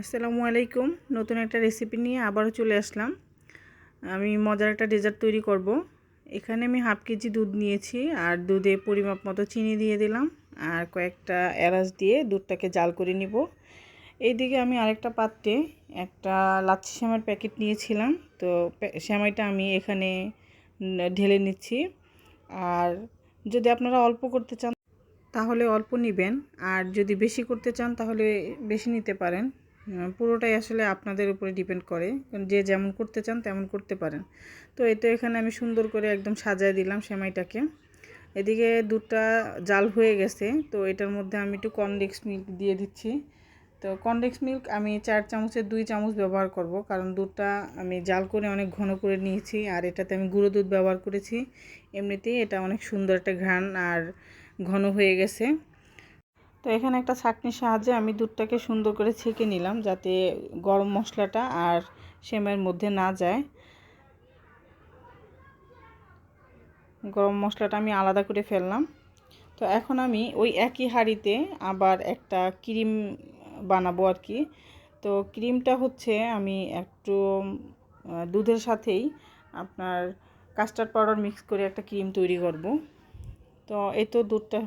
আসসালামু আলাইকুম। নতুন একটা রেসিপি নিয়ে আবারও চলে আসলাম। আমি মজার একটা ডেজার্ট তৈরি করব। এখানে আমি হাফ কেজি দুধ নিয়েছি আর দুধে পরিমাপ মতো চিনি দিয়ে দিলাম আর কয়েকটা এলাচ দিয়ে দুধটাকে জাল করে নিব। এইদিকে আমি আরেকটা পাত্রে একটা লাচ্ছি শ্যামার প্যাকেট নিয়েছিলাম। তো শ্যামাইটা আমি এখানে ঢেলে নিচ্ছি। আর যদি আপনারা অল্প করতে চান তাহলে অল্প নেবেন। আর যদি বেশি করতে চান তাহলে বেশি নিতে পারেন। পুরোটাই আসলে আপনাদের উপরে ডিপেন্ড করে। যে যেমন করতে চান তেমন করতে পারেন। তো এই তো এখানে আমি সুন্দর করে একদম সাজায় দিলাম সেমাইটাকে। এদিকে দুধটা জাল হয়ে গেছে, তো এটার মধ্যে আমি একটু কনডেক্স মিল্ক দিয়ে দিচ্ছি। তো কনডেক্স মিল্ক আমি চার চামচের দুই চামচ ব্যবহার করব, কারণ দুধটা আমি জাল করে অনেক ঘন করে নিয়েছি, আর এটাতে আমি গুঁড়ো দুধ ব্যবহার করেছি। এমনিতেই এটা অনেক সুন্দর একটা ঘ্রাণ, আর ঘন হয়ে গেছে। তো এখানে একটা ছাঁকনির সাহায্যে আমি দুধটাকে সুন্দর করে ছেঁকে নিলাম যাতে গরম মশলাটা আর সেমের মধ্যে না যায়। গরম মশলাটা আমি আলাদা করে ফেললাম। তো এখন আমি ওই একই হাঁড়িতে আবার একটা ক্রিম বানাবো আর কি। তো ক্রিমটা হচ্ছে আমি একটু দুধের সাথেই আপনার কাস্টার্ড পাউডার মিক্স করে একটা ক্রিম তৈরি করব। তো এই তো দুধটা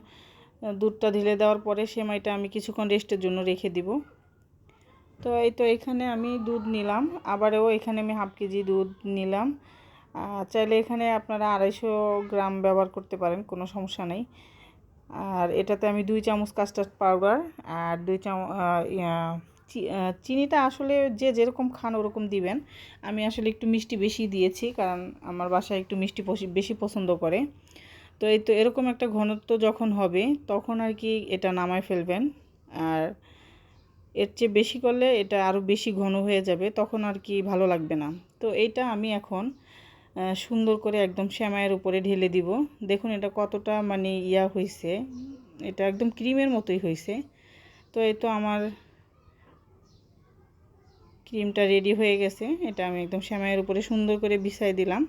দুধটা ঢেলে দেওয়ার পরে সেমাইটা আমি কিছুক্ষণ রেস্টের জন্য রেখে দিব। তো এই তো এখানে আমি দুধ নিলাম। আবারও এখানে আমি হাফ কেজি দুধ নিলাম। চাইলে এখানে আপনারা আড়াইশো গ্রাম ব্যবহার করতে পারেন, কোনো সমস্যা নেই। আর এটাতে আমি দুই চামচ কাস্টার্ড পাউডার আর দুই চামচ চিনিটা আসলে যে যেরকম খান ওরকম দিবেন। আমি আসলে একটু মিষ্টি বেশি দিয়েছি, কারণ আমার বাসায় একটু মিষ্টি বেশি পছন্দ করে। তো এই তো এরকম একটা ঘনত্ব যখন হবে, তখন আর কি এটা নামায় ফেলবেন। আর এর চেয়ে বেশি করলে এটা আরও বেশি ঘন হয়ে যাবে, তখন আর কি ভালো লাগবে না। তো এইটা আমি এখন সুন্দর করে একদম শ্যামাইয়ের উপরে ঢেলে দিব। দেখুন এটা কতটা মানে ইয়া হয়েছে এটা একদম ক্রিমের মতোই হয়েছে তো এই তো আমার ক্রিমটা রেডি হয়ে গেছে। এটা আমি একদম শ্যামাইয়ের উপরে সুন্দর করে বিছাই দিলাম।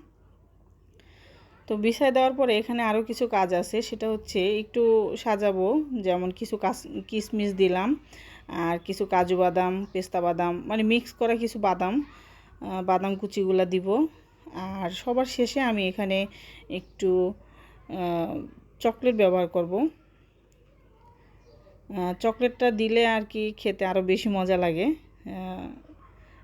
তো বিছাই দেওয়ার পরে এখানে আরও কিছু কাজ আছে। সেটা হচ্ছে একটু সাজাবো, যেমন কিছু কাজ কিশমিশ দিলাম, আর কিছু কাজু বাদাম, পেস্তা বাদাম মানে মিক্স করা কিছু বাদাম বাদাম কুচিগুলো দিব। আর সবার শেষে আমি এখানে একটু চকলেট ব্যবহার করব। চকলেটটা দিলে আর কি খেতে আরও বেশি মজা লাগে।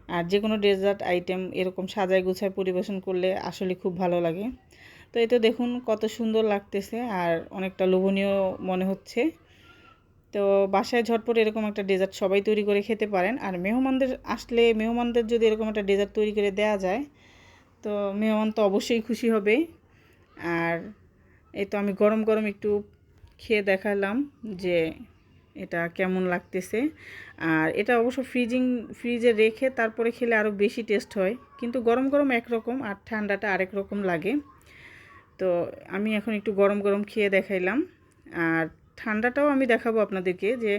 আর যে কোনো ডেজার্ট আইটেম এরকম সাজায় গুছায় পরিবেশন করলে আসলে খুব ভালো লাগে। তো এই তো দেখুন কত সুন্দর লাগতেছে আর অনেকটা লোভনীয় মনে হচ্ছে। তো বাসায় ঝটপট এরকম একটা ডেজার্ট সবাই তৈরি করে খেতে পারেন। আর মেহমানদের আসলে মেহমানদের যদি এরকম একটা ডেজার্ট তৈরি করে দেওয়া যায়, তো মেহমান তো অবশ্যই খুশি হবে। আর এই তো আমি গরম গরম একটু খেয়ে দেখালাম যে এটা কেমন লাগতেছে। আর এটা অবশ্য ফ্রিজিং ফ্রিজে রেখে তারপরে খেলে আরও বেশি টেস্ট হয়। কিন্তু গরম গরম একরকম আর ঠান্ডাটা আরেক রকম লাগে। তো আমি এখন একটু গরম গরম খেয়ে দেখাইলাম। আর ঠান্ডাটাও আমি দেখাবো আপনাদেরকে যে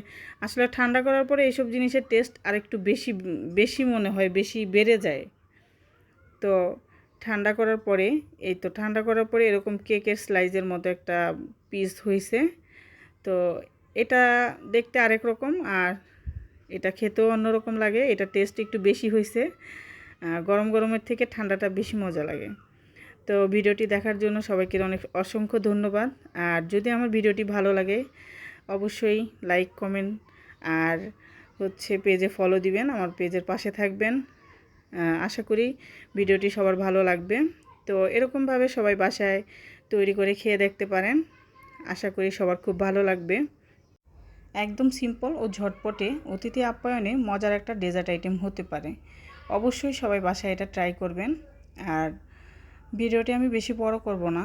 আসলে ঠান্ডা করার পরে এইসব জিনিসের টেস্ট আর একটু বেশি বেশি মনে হয়, বেশি বেড়ে যায়। তো ঠান্ডা করার পরে, এই তো ঠান্ডা করার পরে এরকম কেকের স্লাইজের মতো একটা পিস হয়েছে তো এটা দেখতে আরেক রকম আর এটা খেতেও অন্যরকম লাগে, এটা টেস্ট একটু বেশি হয়েছে গরম, গরমের থেকে ঠান্ডাটা বেশি মজা লাগে। তো ভিডিওটি দেখার জন্য সবাইকে অনেক অসংখ্য ধন্যবাদ। আর যদি আমার ভিডিওটি ভালো লাগে, অবশ্যই লাইক কমেন্ট আর হচ্ছে পেজে ফলো দিবেন, আমার পেজের পাশে থাকবেন। আশা করি ভিডিওটি সবার ভালো লাগবে। তো এরকমভাবে সবাই বাসায় তৈরি করে খেয়ে দেখতে পারেন। আশা করি সবার খুব ভালো লাগবে। একদম সিম্পল ও ঝটপটে অতিথি আপ্যায়নে মজার একটা ডেজার্ট আইটেম হতে পারে। অবশ্যই সবাই বাসায় এটা ট্রাই করবেন। আর ভিডিওটি আমি বেশি বড় করব না।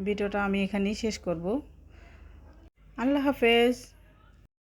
ভিডিওটা আমি এখানেই শেষ করব। আল্লাহ হাফেজ।